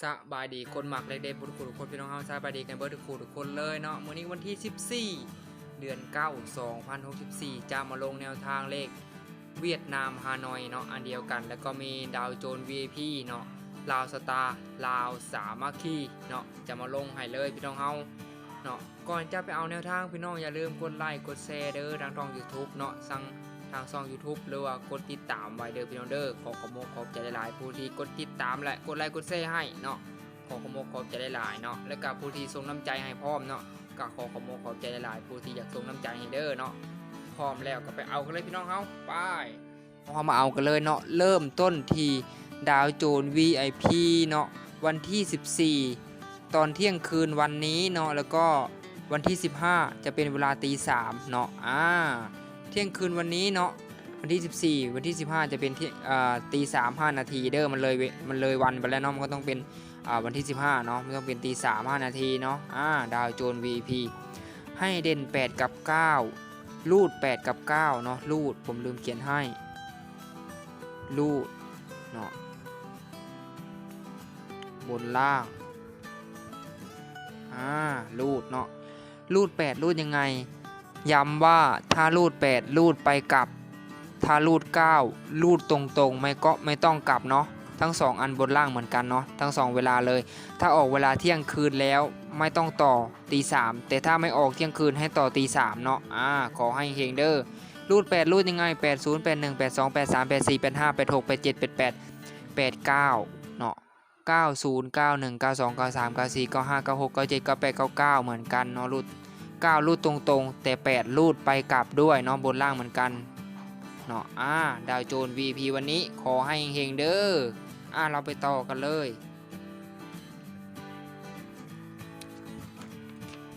สบายดีคนหมักเล็กเด็กทุกคนทุกคนพี่น้องเฮาสบายดีกันเบิดทุกคนทุกคนเลยเนาะมื้อนี้วันที่ 14 เดือน 9 2064 จะมาลงแนวทางเลขเวียดนามฮานอยเนาะอันเดียวกัน แล้วก็มีดาวโจน VIP เนาะลาวสตาร์ลาวสามัคคีเนาะจะมาลงให้เลยพี่น้องเฮาเนาะก่อนจะไปเอาแนวทางพี่น้องอย่าลืมกดไลค์กดแชร์เด้อทางช่อง YouTube เนาะสั่ง ทางช่อง YouTube หรือว่ากดติดตามไว้เด้อพี่น้องเด้อขอขอบคุณขอบใจหลายๆผู้ที่กดติดตามและกดไลค์กดแชร์ให้เนาะขอขอบคุณขอบใจหลายเนาะและกับผู้ที่ส่งน้ำใจให้พร้อมเนาะก็ขอขอบคุณขอบใจหลายผู้ที่อยากส่งน้ำใจให้เด้อเนาะพร้อมแล้วก็ไปเอากันเลยพี่น้องเฮาไปเรามาเอากันเลยเนาะเริ่มต้นที่ดาวโจน VIP เนาะวันที่ 14 ตอนเที่ยงคืนวันนี้เนาะแล้วก็วันที่ 15 จะเป็นเวลาตี3เนาะอ่า เที่ยงคืนวันนี้เนาะวันที่ 14 วันที่ 15 จะเป็นที่ตีสามห้านาทีเด้อมันเลยมันเลยวันไปแล้วเนาะมันก็ต้องเป็นวันที่ 15 เนาะมันต้องเป็นตีสามห้านาทีเนาะอ่าดาวโจน VP ให้เด่น 8 กับ9ลูด 8 กับ 9 เนาะลูดผมลืมเขียนให้ลูดเนาะบนล่างอ่าลูดเนาะลูด8ลูดยังไง ย้ำว่าถ้ารูด 8 รูดไปกลับ ถ้ารูด 9 รูดตรงๆ ไม่ก็ไม่ต้องกลับเนาะทั้ง 2 อันบนล่างเหมือนกันเนาะทั้ง 2 เวลาเลย ถ้าออกเวลาเที่ยงคืนแล้วไม่ต้องต่อตีสามแต่ถ้าไม่ออกเที่ยงคืนให้ต่อตีสามเนาะอ่าขอให้เฮงเดอร์รูด 8 รูดยังไง 8 0 8 1 8 2 8 3 8 4 8 5 8 6 8 7 8 8 8 9เนาะ9 0 9 1 9 2 9 3 9 4 9 5 9 6 9 7 9 8 9 9 เหมือนกันเนาะรูด 9ลูดตรงๆ แต่8ลูดไปกลับด้วยเนาะบนล่างเหมือนกันเนาะอ่าดาวโจน VP วันนี้ขอให้เฮงเด้ออ่าเราไปต่อกันเลย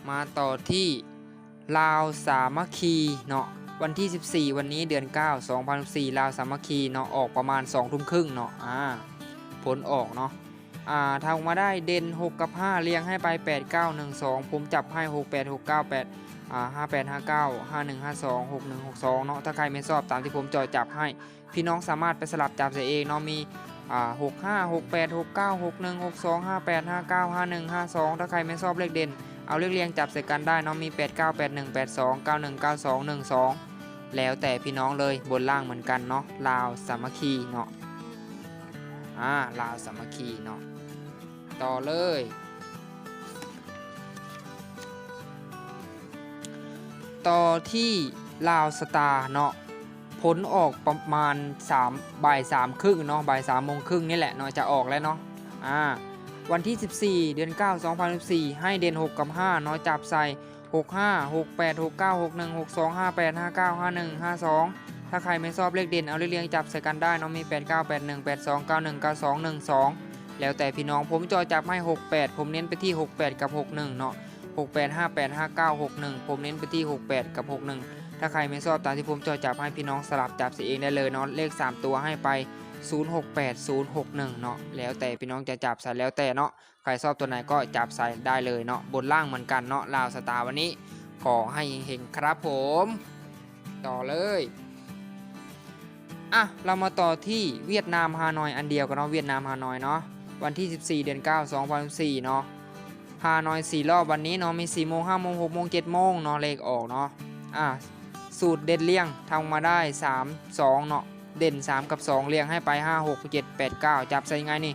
มาต่อที่ลาวสามัคคีเนาะวันที่ 14 วันนี้เดือน 9 2014ลาวสามัคคีเนาะออกประมาณ2ทุ่มครึ่งเนาะอ่าผลออกเนาะ ทำมาได้เด่น 6 กับ 5 เรียงให้ไป 8 9 1 2 ผมจับให้ 6 8 6 9 8อ่า5 8 5 9 5 1 5 2 6 1 6 2เนาะถ้าใครไม่ชอบตามที่ผมจอยจับให้ พี่น้องสามารถไปสลับจับใส่เองเนาะมีอ่า6 5 6 8 6 9 6 1 6 2 5 8 5 9 5 1 5 2ถ้าใครไม่ชอบเลขเด่น เอาเลขเรียงจับใส่กันได้เนาะมี8 9 8 1 8 2 9 1 9 2 1 2แล้วแต่พี่น้องเลยบนล่างเหมือนกันเนาะลาวสามัคคีเนาะอ่าลาวสามัคคีเนาะ ต่อเลย ต่อที่ลาวสตาร์เนาะผลออกประมาณ3บ่าย3ครึ่งเนาะบ่าย3โมงครึ่งนี่แหละเนาะจะออกแล้วเนาะอ่าวันที่ 14 เดือน 9 2014 ให้เด่น6 กับ 5 เนาะจับใส่ 6 5 6 8 6 9 6 1 6 2 5 8 5 9 5 1 5 2 ถ้าใครไม่ชอบเลขเด่นเอาเลขเรียงจับใส่กันได้เนาะมี 8 9 8 1 8 2 9 1 9 2 1 2 แล้วแต่พี่น้องผมจอจับให้ 68 ผมเน้นไปที่ 68 กับ 61 เนาะ68 58 59 61 ผมเน้นไปที่ 68 กับ 61 ถ้าใครไม่ชอบตามที่ผมจอจับให้พี่น้องสลับจับเสียเองได้เลยเนาะเลข 3 ตัวให้ไป 068 061 เนาะแล้วแต่พี่น้องจะจับใส่แล้วแต่เนาะใครชอบตัวไหนก็จับใส่ได้เลยเนาะบนล่างเหมือนกันเนาะลาวสตาร์วันนี้ ขอให้เฮงๆครับผม ต่อเลยอะเรามาต่อที่เวียดนามฮานอยอันเดียวกันเนาะเวียดนามฮานอยเนาะ วันที่ 14 เดือน 9 2014เนาะฮานอย4รอบวันนี้เนาะมี4โมง5โมง6โมง7โมงเนาะเลขออกเนาะอะสูตรเด่นเลี่ยงทำมาได้ 3 2เนาะเด่น 3 กับ 2 เรียงให้ไป 5 6 7 8 9 จับใส่ไงนี่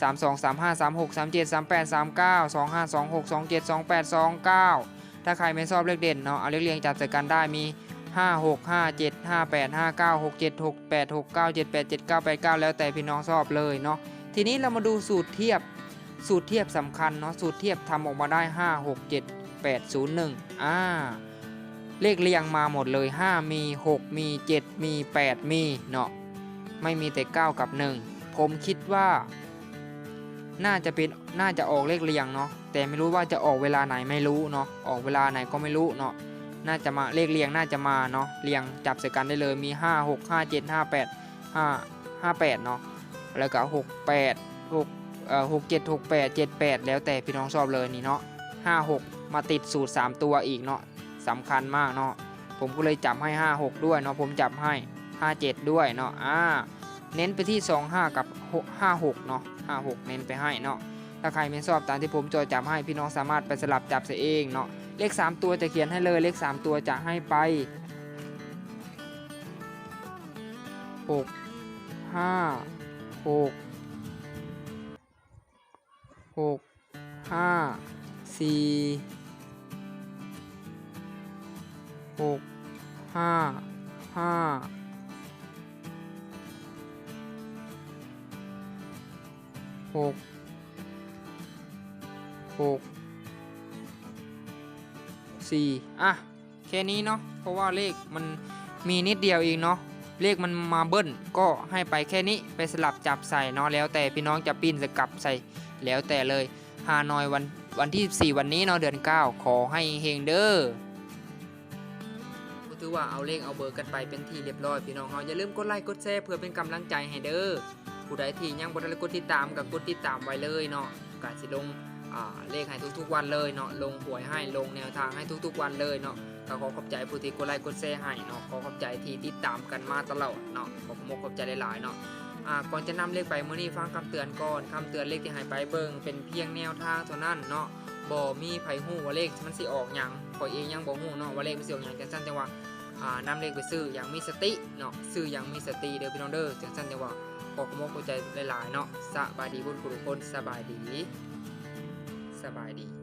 3 2 3 5 3 6 3 7 3 8 3 9 2 5 2 6 2 7 2 8 2 9 ถ้าใครไม่ชอบเลขเด่นเนาะเอาเลขเรียงจับใส่กันได้มี 5 6 5 7 5 8 5 9 6 7 6 8 6 9 7 8 7 9 8 9 แล้วแต่พี่น้องชอบเลยเนาะ ทีนี้เรามาดูสูตรเทียบสูตรเทียบสำคัญเนาะสูตรเทียบทำออกมาได้ 5 6 7 8 0 1อ่าเลขเรียงมาหมดเลย 5 มี 6 มี 7 มี 8 มีเนาะไม่มีแต่ 9 กับ 1 ผมคิดว่า น่าจะเป็นน่าจะออกเลขเรียงเนาะแต่ไม่รู้ว่าจะออกเวลาไหนไม่รู้เนาะออกเวลาไหนก็ไม่รู้เนาะน่าจะมาเลขเรียงน่าจะมาเนาะเรียงจับใส่กันได้เลยมี 5 6 5 7 5 8 5 5 8เนาะ แล้วก็6 8 6เอ่อ6 7 6 8 7 8แล้วแต่พี่น้องชอบเลยนี่เนาะ5 6มาติดสูตร 3 ตัวอีกเนาะสำคัญมากเนาะผมก็เลยจับให้ 5 6 ด้วยเนาะผมจับให้ 5 7 ด้วยเนาะอ่าเน้นไปที่ 2 5 กับ 5 6 เนาะ5 6 เน้นไปให้เนาะถ้าใครไม่ชอบตามที่ผมจอจับให้พี่น้องสามารถไปสลับจับใส่เองเนาะเลข 3 ตัวจะเขียนให้เลยเลข 3 ตัวจะให้ไป 6 5 6 6 5 4 6 5 5หกหกสี่อะ แค่นี้เนาะเพราะว่าเลขมันมีนิดเดียวเองเนาะ เลขมันมาเบิ้ลก็ให้ไปแค่นี้ไปสลับจับใส่เนาะแล้วแต่พี่น้องจะปิ้นสกลับใส่แล้วแต่เลยฮานอยวันวันที่ 4 วันนี้เนาะเดือน 9 ขอให้เฮงเด้อก็ถือว่าเอาเลขเอาเบอร์กันไปเป็นที่เรียบร้อยพี่น้องเฮาอย่าลืมกดไลค์กดแชร์เพื่อเป็นกำลังใจให้เด้อผู้ใดที่ยังบ่ได้กดติดตามก็กดติดตามไว้เลยเนาะก็สิลงเลขให้ทุกๆวันเลยเนาะลงหวยให้ลงแนวทางให้ทุกๆวันเลยเนาะ ก็ขอขอบใจผู้ที่กดไลค์กดแชร์ให้เนาะขอขอบใจที่ติดตามกันมาตลอดเนาะขอขอบคุณขอบใจหลายๆเนาะก่อนจะนำเลขไปเมื้อนี้ฟังคำเตือนก่อนคำเตือนเลขที่ให้ไปเบิ่งเป็นเพียงแนวทางเท่านั้นเนาะบ่มีไผฮู้ว่าเลขมันสิออกหยังขอยเองยังบ่ฮู้เนาะว่าเลขมันสิออกหยังจังซั่นจังว่าอ่านำเลขไปซื้ออย่างมีสติเนาะซื้ออย่างมีสติเด้อพี่น้องเด้อจังซั่นจังว่าขอขอบใจหลายๆเนาะสบายดีคุณผู้ทุกคนสบายดี สบายดี